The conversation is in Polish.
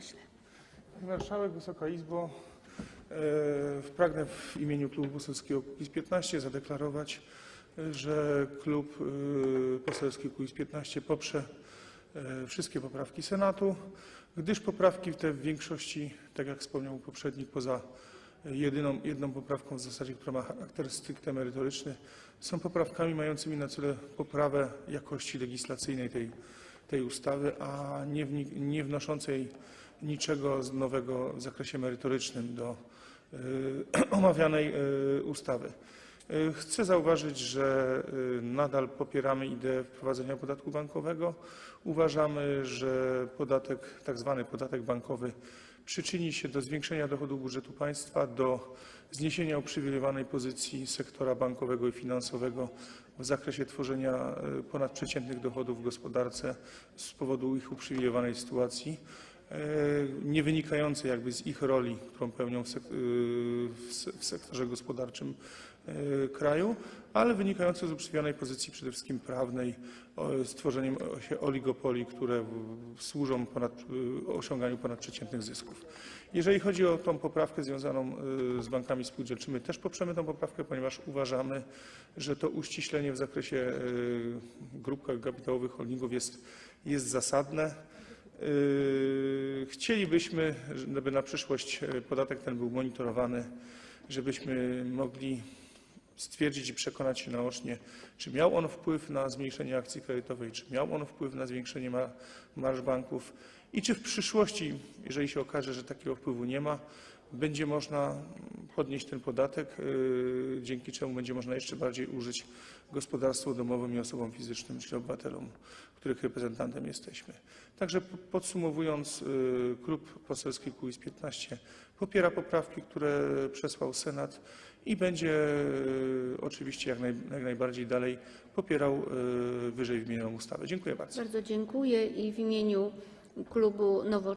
pośle. Pani Marszałek, Wysoka Izbo, e, pragnę w imieniu Klubu Poselskiego Kukiz15 zadeklarować, że Klub e, Poselski Kukiz15 poprze e, wszystkie poprawki Senatu, gdyż poprawki te w większości, tak jak wspomniał poprzednik, poza jedyną, jedną poprawką w zasadzie, która ma charakter stricte merytoryczny, są poprawkami mającymi na celu poprawę jakości legislacyjnej tej, tej ustawy, a nie, nie wnoszącej niczego nowego w zakresie merytorycznym do y, omawianej y, ustawy. Y, Chcę zauważyć, że nadal popieramy ideę wprowadzenia podatku bankowego. Uważamy, że podatek, tak zwany podatek bankowy przyczyni się do zwiększenia dochodów budżetu państwa, do zniesienia uprzywilejowanej pozycji sektora bankowego i finansowego w zakresie tworzenia ponadprzeciętnych dochodów w gospodarce z powodu ich uprzywilejowanej sytuacji nie wynikające jakby z ich roli, którą pełnią w, y, sektorze gospodarczym e, kraju, ale wynikające z uprzywionej pozycji przede wszystkim prawnej, stworzeniem się oligopoli, które służą ponad, y, osiąganiu ponadprzeciętnych zysków. Jeżeli chodzi o tą poprawkę związaną y, z bankami spółdzielczymi, też poprzemy tą poprawkę, ponieważ uważamy, że to uściślenie w zakresie grup kapitałowych holdingów jest, jest zasadne. Chcielibyśmy, żeby na przyszłość e, podatek ten był monitorowany, żebyśmy mogli stwierdzić i przekonać się naocznie, czy miał on wpływ na zmniejszenie akcji kredytowej, czy miał on wpływ na zwiększenie ma- marż banków i czy w przyszłości, jeżeli się okaże, że takiego wpływu nie ma, będzie można podnieść ten podatek, yy, dzięki czemu będzie można jeszcze bardziej użyć gospodarstwu domowym i osobom fizycznym, czyli obywatelom, których reprezentantem jesteśmy. Także podsumowując, y, Klub Poselski Kukiz15 popiera poprawki, które przesłał Senat i będzie y, oczywiście jak, naj, jak najbardziej dalej popierał y, wyżej wymienioną ustawę. Dziękuję bardzo. Bardzo dziękuję i w imieniu klubu Nowo